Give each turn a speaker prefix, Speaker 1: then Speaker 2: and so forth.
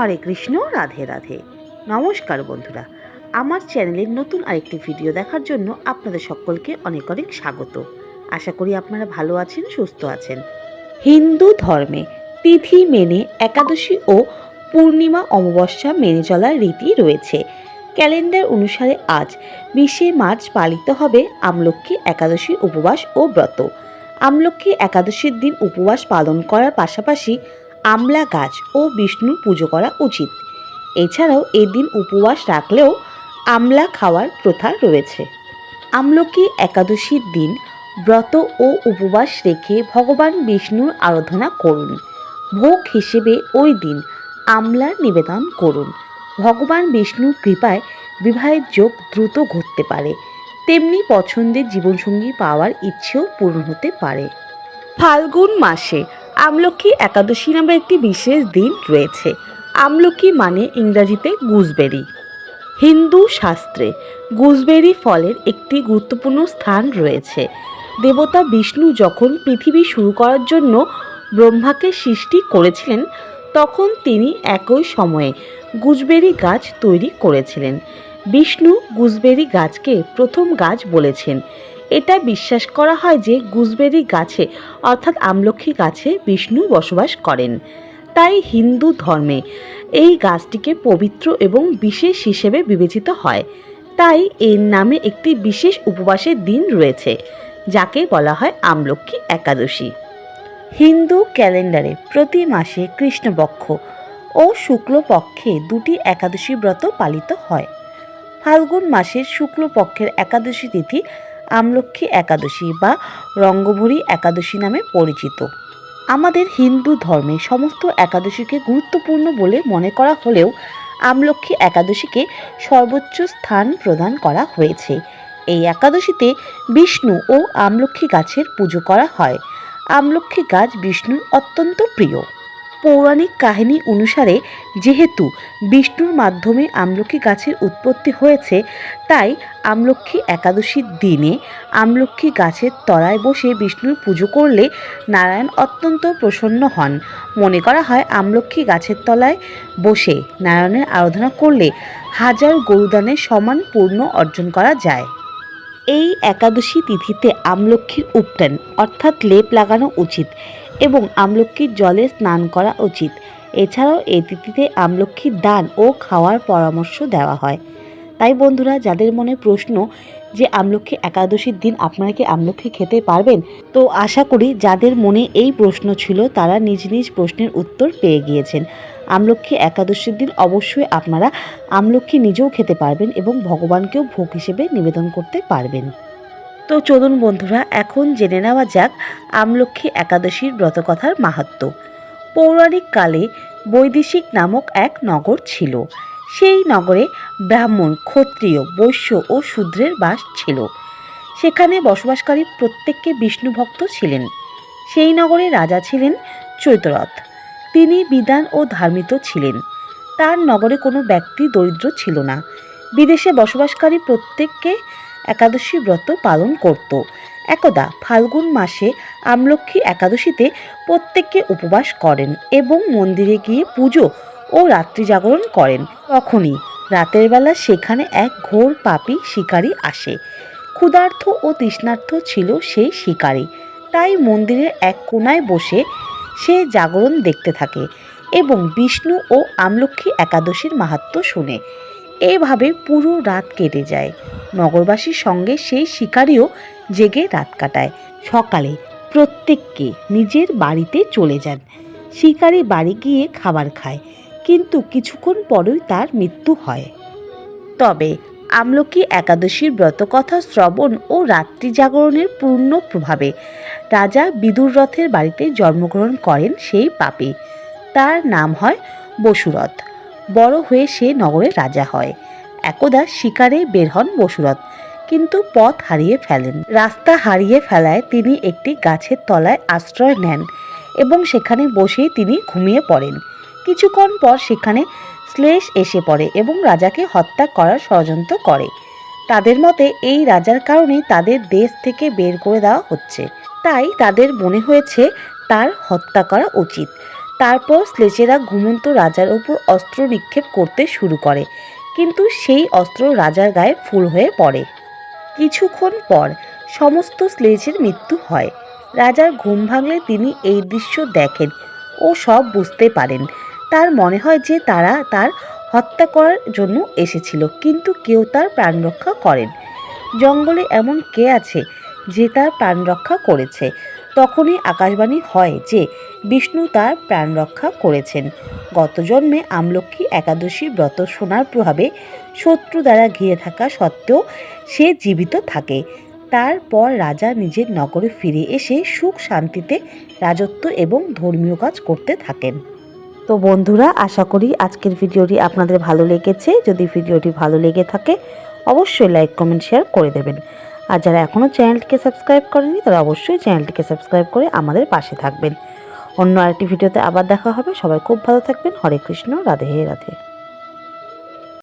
Speaker 1: হরে কৃষ্ণ, রাধে রাধে। নমস্কার বন্ধুরা, আমার চ্যানেলের নতুন আরেকটি ভিডিও দেখার জন্য আপনাদের সকলকে অনেক অনেক স্বাগত। আশা করি আপনারা ভালো আছেন, সুস্থ আছেন। হিন্দু ধর্মে তিথি মেনে একাদশী ও পূর্ণিমা অমাবস্যা মেনে চলার রীতি রয়েছে। ক্যালেন্ডার অনুসারে আজ বিশে মার্চ পালিত হবে আমলক্ষ্মী একাদশী উপবাস ও ব্রত। আমলক্ষ্মী একাদশীর দিন উপবাস পালন করার পাশাপাশি আমলা গাছ ও বিষ্ণুর পুজো করা উচিত। এছাড়াও এদিন উপবাস রাখলেও আমলা খাওয়ার প্রথা রয়েছে। আমলকি একাদশীর দিন ব্রত ও উপবাস রেখে ভগবান বিষ্ণুর আরাধনা করুন। ভোগ হিসেবে ওই দিন আমলা নিবেদন করুন। ভগবান বিষ্ণুর কৃপায় বিবাহের যোগ দ্রুত ঘটতে পারে। তেমনি পছন্দের জীবনসঙ্গী পাওয়ার ইচ্ছেও পূরণ হতে পারে। ফাল্গুন মাসে আমলকি একাদশী নামে একটি বিশেষ দিন রয়েছে। আমলকি মানে ইংরাজিতে গুজবেরি। হিন্দু শাস্ত্রে গুজবেরি ফলের একটি গুরুত্বপূর্ণ স্থান রয়েছে। দেবতা বিষ্ণু যখন পৃথিবী শুরু করার জন্য ব্রহ্মাকে সৃষ্টি করেছিলেন, তখন তিনি একই সময়ে গুজবেরি গাছ তৈরি করেছিলেন। বিষ্ণু গুজবেরি গাছকে প্রথম গাছ বলেছেন। এটা বিশ্বাস করা হয় যে গুজবেরি গাছে, অর্থাৎ আমলক্ষী গাছে বিষ্ণু বসবাস করেন। তাই হিন্দু ধর্মে এই গাছটিকে পবিত্র এবং বিশেষ হিসেবে বিবেচিত হয়। তাই এর নামে একটি বিশেষ উপবাসের দিন রয়েছে, যাকে বলা হয় আমলক্ষী একাদশী। হিন্দু ক্যালেন্ডারে প্রতি মাসে কৃষ্ণপক্ষ ও শুক্লপক্ষে দুটি একাদশী ব্রত পালিত হয়। ফাল্গুন মাসের শুক্লপক্ষের একাদশী তিথি আমলক্ষী একাদশী বা রঙ্গভরী একাদশী নামে পরিচিত। আমাদের হিন্দু ধর্মে সমস্ত একাদশীকে গুরুত্বপূর্ণ বলে মনে করা হলেও আমলক্ষী একাদশীকে সর্বোচ্চ স্থান প্রদান করা হয়েছে। এই একাদশীতে বিষ্ণু ও আমলক্ষী গাছের পুজো করা হয়। আমলক্ষী গাছ বিষ্ণুর অত্যন্ত প্রিয়। পৌরাণিক কাহিনী অনুসারে যেহেতু বিষ্ণুর মাধ্যমে আমলকি গাছের উৎপত্তি হয়েছে, তাই আমলক্ষী একাদশীর দিনে আমলক্ষী গাছের তলায় বসে বিষ্ণুর পুজো করলে নারায়ণ অত্যন্ত প্রসন্ন হন। মনে করা হয় আমলক্ষী গাছের তলায় বসে নারায়ণের আরাধনা করলে হাজার গরুদানের সমান পূর্ণ অর্জন করা যায়। এই একাদশী তিথিতে আমলক্ষীর উপটান অর্থাৎ লেপ লাগানো উচিত। এবং আমলক্ষীর জলে স্নান করা উচিত। এছাড়াও এই তিথিতে আমলক্ষীর দান ও খাওয়ার পরামর্শ দেওয়া হয়। তাই বন্ধুরা, যাদের মনে প্রশ্ন যে আমলক্ষী একাদশীর দিন আপনারা কি আমলক্ষী খেতে পারবেন? তো আশা করি যাদের মনে এই প্রশ্ন ছিল, তারা নিজ নিজ প্রশ্নের উত্তর পেয়ে গিয়েছেন। আমলক্ষী একাদশীর দিন অবশ্যই আপনারা আমলক্ষী নিজেও খেতে পারবেন এবং ভগবানকেও ভোগ হিসেবে নিবেদন করতে পারবেন। তো চলুন বন্ধুরা, এখন জেনে নেওয়া যাক আমলক্ষী একাদশীর ব্রতকথার মাহাত্ম্য পৌরাণিক কালে বৈদেশিক নামক এক নগর ছিল। সেই নগরে ব্রাহ্মণ, ক্ষত্রিয়, বৈশ্য ও শূদ্রের বাস ছিল। সেখানে বসবাসকারী প্রত্যেককে বিষ্ণু ভক্ত ছিলেন। সেই নগরে রাজা ছিলেন চৈতরথ। তিনি বিধান ও ধার্মিত ছিলেন। তার নগরে কোনো ব্যক্তি দরিদ্র ছিল না। বিদেশে বসবাসকারী প্রত্যেককে একাদশী ব্রত পালন করত। একদা ফাল্গুন মাসে আমলক্ষী একাদশীতে প্রত্যেককে উপবাস করেন এবং মন্দিরে গিয়ে পুজো ও রাত্রি জাগরণ করেন। তখনই রাতের বেলা সেখানে এক ঘোর পাপী শিকারী আসে। ক্ষুধার্থ ও তৃষ্ণার্থ ছিল সেই শিকারী। তাই মন্দিরের এক কোনায় বসে সে জাগরণ দেখতে থাকে এবং বিষ্ণু ও আমলক্ষী একাদশীর মাহাত্ম্য শুনে। এভাবে পুরো রাত কেটে যায়। নগরবাসীর সঙ্গে সেই শিকারিও জেগে রাত কাটায়। সকালে প্রত্যেককে নিজের বাড়িতে চলে যান। শিকারি বাড়ি গিয়ে খাবার খায়, কিন্তু কিছুক্ষণ পরেই তার মৃত্যু হয়। তবে আমলকি একাদশীর ব্রতকথা শ্রবণ ও রাত্রি জাগরণের পূর্ণ প্রভাবে রাজা বিদুর রথের বাড়িতে জন্মগ্রহণ করেন সেই পাপে। তার নাম হয় বসুরথ। বড় হয়ে সে নগরের রাজা হয়। একদা শিকারে বের হন বসুরথ, কিন্তু পথ হারিয়ে ফেলেন। রাস্তা হারিয়ে ফেলায় তিনি একটি গাছের তলায় আশ্রয় নেন এবং সেখানে বসেই তিনি ঘুমিয়ে পড়েন। কিছুক্ষণ পর সেখানে শ্লেষ এসে পড়ে এবং রাজাকে হত্যা করার ষড়যন্ত্র করে। তাদের মতে এই রাজার কারণে তাদের দেশ থেকে বের করে দেওয়া হচ্ছে। তাই তাদের মনে হয়েছে তার হত্যা করা উচিত। তারপর স্লেচেরা ঘুমন্ত রাজার ওপর অস্ত্র নিক্ষেপ করতে শুরু করে। কিন্তু সেই অস্ত্র রাজার গায়ে ফুল হয়ে পড়ে। কিছুক্ষণ পর সমস্ত স্লেজের মৃত্যু হয়। রাজার ঘুম ভাঙলে তিনি এই দৃশ্য দেখেন ও সব বুঝতে পারেন। তার মনে হয় যে তারা তার হত্যা করার জন্য এসেছিল, কিন্তু কেউ তার প্রাণ রক্ষা করেন। জঙ্গলে এমন কে আছে যে তার প্রাণ রক্ষা করেছে? তখনই আকাশবাণী হয় যে বিষ্ণু তার প্রাণ রক্ষা করেছেন। গত জন্মে আমলক্ষী একাদশী ব্রত শোনার প্রভাবে শত্রু দ্বারা ঘিরে থাকা সত্ত্বেও সে জীবিত থাকে। তারপর রাজা নিজের নগরে ফিরে এসে সুখ শান্তিতে রাজত্ব এবং ধর্মীয় কাজ করতে থাকেন। তো বন্ধুরা, আশা করি আজকের ভিডিওটি আপনাদের ভালো লেগেছে। যদি ভিডিওটি ভালো লেগে থাকে, অবশ্যই লাইক, কমেন্ট, শেয়ার করে দেবেন। আর যারা এখনও চ্যানেলটিকে সাবস্ক্রাইব করেনি তারা অবশ্যই চ্যানেলটিকে সাবস্ক্রাইব করে আমাদের পাশে থাকবেন। অন্য আরেকটি ভিডিওতে আবার দেখা হবে। সবাই খুব ভালো থাকবেন। হরে কৃষ্ণ রাধে রাধে।